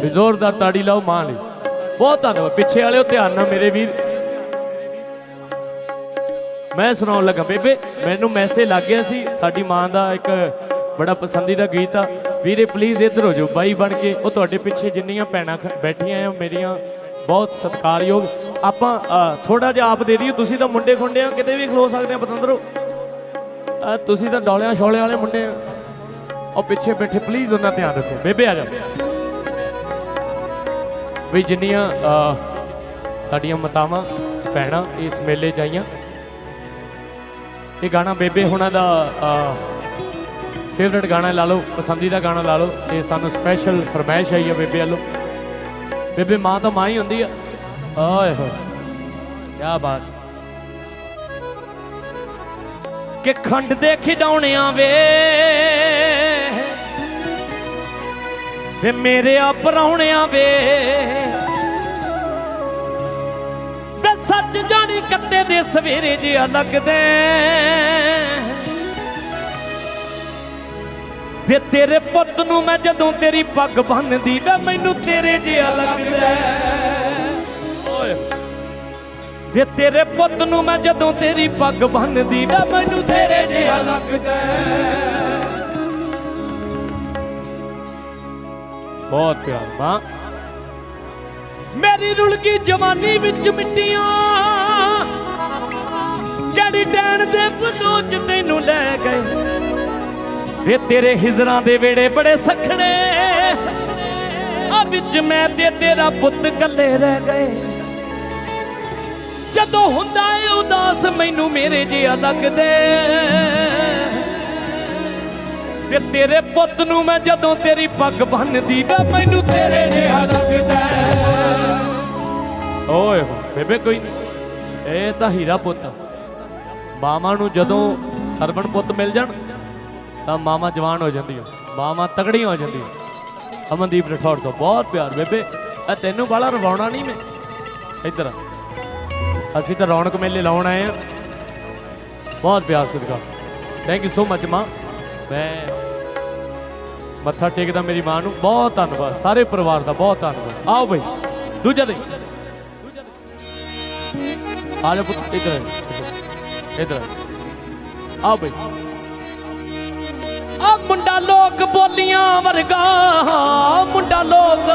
ਵੀ ਜ਼ੋਰਦਾਰ ਤਾੜੀ ਲਾਓ ਮਾਂ ਲਈ। ਬਹੁਤ ਧੰਨਵਾਦ। ਪਿੱਛੇ ਵਾਲਿਓ ਧਿਆਨ ਨਾਲ ਮੇਰੇ ਵੀਰ। ਮੈਂ ਸੁਣਾਉਣ ਲੱਗਾ, ਬੇਬੇ, ਮੈਨੂੰ ਮੈਸੇਜ ਲੱਗ ਗਿਆ ਸੀ, ਸਾਡੀ ਮਾਂ ਦਾ ਇੱਕ ਬੜਾ ਪਸੰਦੀਦਾ ਗੀਤ ਆ। ਵੀਰੇ ਪਲੀਜ਼ ਇੱਧਰ ਹੋ ਜਾਓ, ਬਾਈ ਬਣ ਕੇ। ਉਹ ਤੁਹਾਡੇ ਪਿੱਛੇ ਜਿੰਨੀਆਂ ਭੈਣਾਂ ਖ- ਬੈਠੀਆਂ ਆ, ਮੇਰੀਆਂ ਬਹੁਤ ਸਤਿਕਾਰਯੋਗ। ਆਪਾਂ ਥੋੜਾ ਜਿਹਾ ਆਪ ਦੇ ਦਈਏ। ਤੁਸੀਂ ਤਾਂ ਮੁੰਡੇ ਖੁੰਡੇ ਆ, ਕਿਤੇ ਵੀ ਖਲੋ ਸਕਦੇ ਆ, ਪਤੰਦਰੋ। ਤੁਸੀਂ ਤਾਂ ਡੌਲਿਆਂ ਛੋਲਿਆਂ ਵਾਲੇ ਮੁੰਡੇ ਆ। ਉਹ ਪਿੱਛੇ ਬੈਠੇ ਪਲੀਜ਼ ਉਹਨਾਂ ਧਿਆਨ ਰੱਖੋ। ਬੇਬੇ ਆ ਜਾ ਵੀ ਜਿੰਨੀਆਂ ਸਾਡੀਆਂ ਮਾਤਾਵਾਂ, ਭੈਣਾਂ ਇਸ ਮੇਲੇ 'ਚ ਆਈਆਂ ਇਹ ਗਾਣਾ ਬੇਬੇ ਹੁਣਾਂ ਦਾ ਫੇਵਰਟ ਗਾਣਾ ਲਾ ਲਓ, ਪਸੰਦੀਦਾ ਗਾਣਾ ਲਾ ਲਓ ਇਹ ਸਾਨੂੰ ਸਪੈਸ਼ਲ ਫਰਮਾਇਸ਼ ਆਈ ਹੈ ਬੇਬੇ ਵੱਲੋਂ। ਬੇਬੇ, ਮਾਂ ਤਾਂ ਮਾਂ ਹੀ ਹੁੰਦੀ ਆ। ਓਏ ਹੋਏ ਕੀ ਬਾਤ। ਕਿ ਖੰਡ ਦੇ ਖਿਡੌਣਿਆਂ ਵੇ ਵੇ ਮੇਰੇ ਆ ਪਰਾਉਣਿਆਂ ਵੇ। ਵੇ ਸੱਚ ਜਾਣੀ ਕੱਤੇ ਦੇ ਸਵੇਰੇ ਜਿਹਾ ਲੱਗਦੇ ਵੇ ਤੇਰੇ ਪੁੱਤ ਨੂੰ ਮੈਂ ਜਦੋਂ ਤੇਰੀ ਪੱਗ ਬੰਨਦੀ, ਵੇ ਮੈਨੂੰ ਤੇਰੇ ਜਿਹਾ ਲੱਗਦਾ ਓਏ। ਵੇ ਤੇਰੇ ਪੁੱਤ ਨੂੰ ਮੈਂ ਜਦੋਂ ਤੇਰੀ ਪੱਗ ਬੰਨਦੀ, ਵੇ ਮੈਨੂੰ ਤੇਰੇ ਜਿਹਾ ਲੱਗਦਾ ਬਹੁਤ ਪਿਆਰ, ਮਾਂ। ਮੇਰੀ ਰੁਲ ਗਈ ਜਵਾਨੀ ਵਿੱਚ ਮਿੱਟੀਆਂ, ਕਿਹੜੀ ਡੈਣ ਦੇ ਬਲੋਚ ਤੈਨੂੰ ਲੈ ਗਏ? ਵੇ ਤੇਰੇ ਹਿਜ਼ਰਾਂ ਦੇ ਵੇੜੇ ਬੜੇ ਸਖਣੇ, ਆ ਵਿੱਚ ਮੈਂ ਤੇ ਤੇਰਾ ਪੁੱਤ ਕੱਲੇ ਰਹਿ ਗਏ। ਜਦੋਂ ਹੁੰਦਾ ਏ ਉਦਾਸ, ਮੈਨੂੰ ਮੇਰੇ ਜਿਹਾ ਲੱਗਦੇ ਵੇ ਤੇਰੇ ਪੁੱਤ ਨੂੰ ਮੈਂ ਜਦੋਂ ਤੇਰੀ ਪੱਗ ਬੰਨਦੀ, ਵੇ ਮੈਨੂੰ ਤੇਰੇ ਜਿਹਾ ਲੱਗਦਾ ਓਏ ਬੇਬੇ ਕੋਈ ਨਹੀਂ। ਇਹ ਤਾਂ ਹੀਰਾ ਪੁੱਤ। ਮਾਮਾ ਨੂੰ ਜਦੋਂ ਸਰਵਣ ਪੁੱਤ ਮਿਲ ਜਾਣ, ਤਾਂ ਮਾਮਾ ਜਵਾਨ ਹੋ ਜਾਂਦੀਆਂ, ਮਾਵਾਂ ਤਗੜੀਆਂ ਹੋ ਜਾਂਦੀਆਂ। ਅਮਨਦੀਪ ਰਠੌੜ ਤੋਂ ਬਹੁਤ ਪਿਆਰ, ਬੇਬੇ ਆ ਤੈਨੂੰ ਬਾਲਾ ਰਵਾਉਣਾ ਨਹੀਂ ਮੈਂ। ਇੱਧਰ ਆ। ਅਸੀਂ ਤਾਂ ਰੌਣਕ ਮੇਲੇ ਲਾਉਣ ਆਏ ਆ ਬਹੁਤ ਪਿਆਰ ਸਦਕਾ ਥੈਂਕ ਯੂ ਸੋ ਮਚ ਮਾਂ। ਮੈਂ ਮੱਥਾ ਟੇਕਦਾ ਮੇਰੀ ਮਾਂ ਨੂੰ ਬਹੁਤ ਧੰਨਵਾਦ ਸਾਰੇ ਪਰਿਵਾਰ ਦਾ ਬਹੁਤ ਧੰਨਵਾਦ। ਆਓ ਬਈ ਦੂਜਾ ਦੇ ਆ ਪੁੱਤ ਇੱਧਰ ਆ, ਆਓ ਬਈ। ਆ ਮੁੰਡਾ ਲੋਕ ਬੋਲੀਆਂ ਵਰਗਾ ਮੁੰਡਾ ਲੋਕ।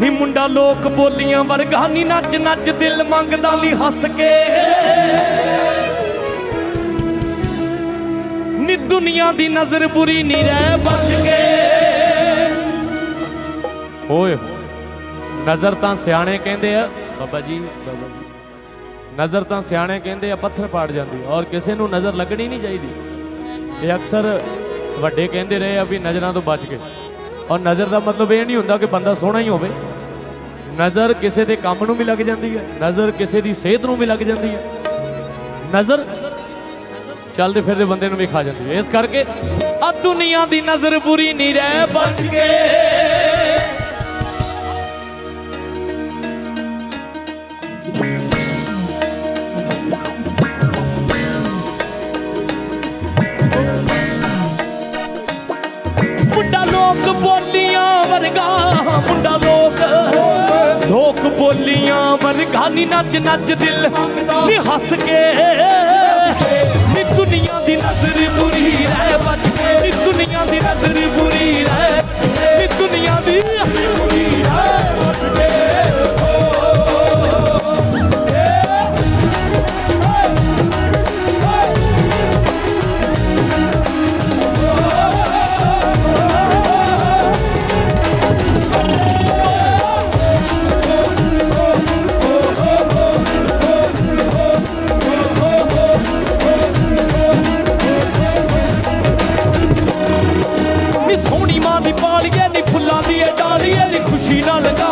ਨੀ ਮੁੰਡਾ ਲੋਕ ਬੋਲੀਆਂ ਵਰਗਾ ਨੀ ਨੱਚ ਨੱਚ ਦਿਲ ਮੰਗਦਾ ਨੀ ਹੱਸ ਕੇ। ਦੁਨੀਆ ਦੀ ਨਜ਼ਰ ਬੁਰੀ ਨਹੀਂ ਰਹਿ ਬਚ ਕੇ। ਓਏ ਨਜ਼ਰ ਤਾਂ ਸਿਆਣੇ ਕਹਿੰਦੇ ਆ। ਬਾਬਾ ਜੀ ਬਾਬਾ ਜੀ। ਨਜ਼ਰ ਤਾਂ ਸਿਆਣੇ ਕਹਿੰਦੇ ਆ, ਪੱਥਰ ਪਾੜ ਜਾਂਦੀ। ਔਰ ਕਿਸੇ ਨੂੰ ਨਜ਼ਰ ਲੱਗਣੀ ਨਹੀਂ ਚਾਹੀਦੀ। ਇਹ ਅਕਸਰ ਵੱਡੇ ਕਹਿੰਦੇ ਰਹੇ ਆ ਵੀ ਨਜ਼ਰਾਂ ਤੋਂ ਬਚ ਕੇ। ਔਰ ਨਜ਼ਰ ਦਾ ਮਤਲਬ ਇਹ ਨਹੀਂ ਹੁੰਦਾ ਕਿ ਬੰਦਾ ਸੋਹਣਾ ਹੀ ਹੋਵੇ। ਨਜ਼ਰ ਕਿਸੇ ਦੇ ਕੰਮ ਨੂੰ ਵੀ ਲੱਗ ਜਾਂਦੀ ਹੈ। ਨਜ਼ਰ ਕਿਸੇ ਦੀ ਸਿਹਤ ਨੂੰ ਵੀ ਲੱਗ ਜਾਂਦੀ ਹੈ। ਨਜ਼ਰ ਚੱਲਦੇ ਫਿਰਦੇ ਬੰਦੇ ਨੂੰ ਵੀ ਖਾ ਜਾਂਦੀ ਹੈ। ਇਸ ਕਰਕੇ ਆ ਦੁਨੀਆ ਦੀ ਨਜ਼ਰ ਬੁਰੀ ਨਹੀਂ ਰਹਿ, ਬਚ ਕੇ ਮੁੰਡਾ ਲੋਕ ਬੋਲੀਆਂ ਵਰਗਾ, ਮੁੰਡਾ ਲੋਕ ਲੋਕ ਬੋਲੀਆਂ ਵਰਗਾ, ਨੀ ਨੱਚ ਨੱਚ ਦਿਲ, ਨੀ ਹੱਸ ਕੇ। ਦੁਨੀਆ ਦੀ ਨਜ਼ਰ ਬੁਰੀ ਰਹਿ ਬਚ ਕੇ। ਨੀ ਦੁਨੀਆ ਦੀ ਨਜ਼ਰ ਬੁਰੀ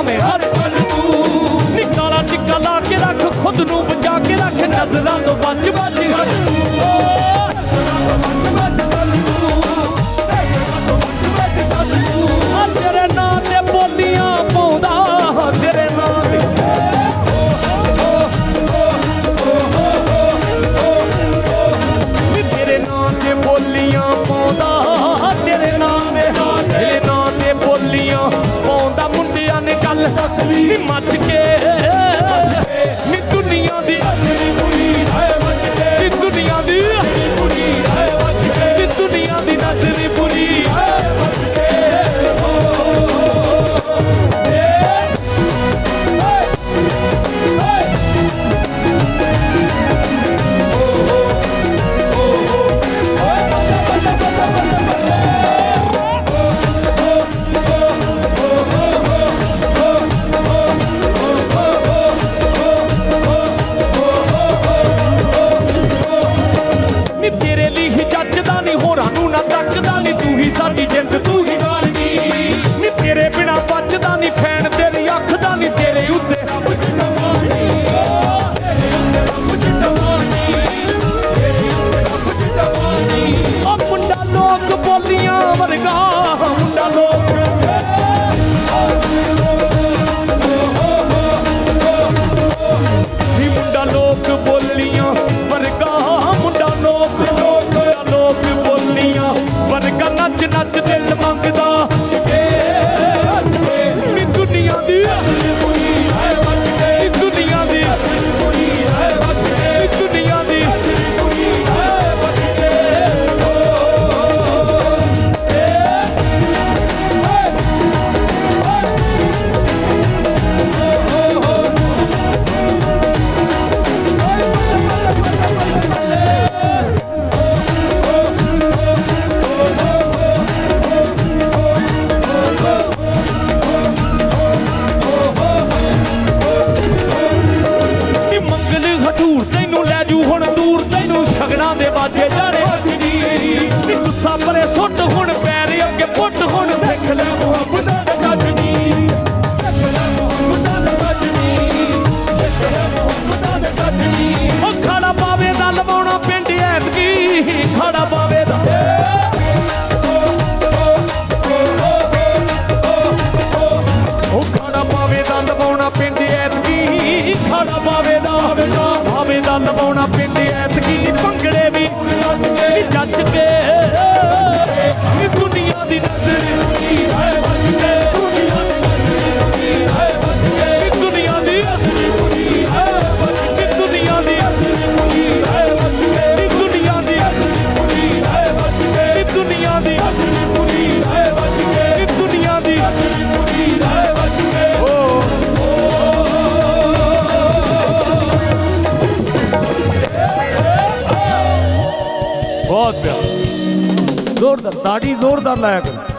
ਖੁਸ਼ੀ ਹਰ ਪਲ ਤੂੰ। ਨੀ ਟਿੱਕਾ ਲਾ ਕੇ ਰੱਖ, ਖੁਦ ਨੂੰ ਬਚਾ ਕੇ ਰੱਖ, ਨਜ਼ਰਾਂ ਤੋਂ ਬਚ ਬਚ ਹਟ ਤੂੰ। ਹੁਣ ਤਾੜੀ ਜ਼ੋਰਦਾਰ ਲਾਇਆ ਕਰੋ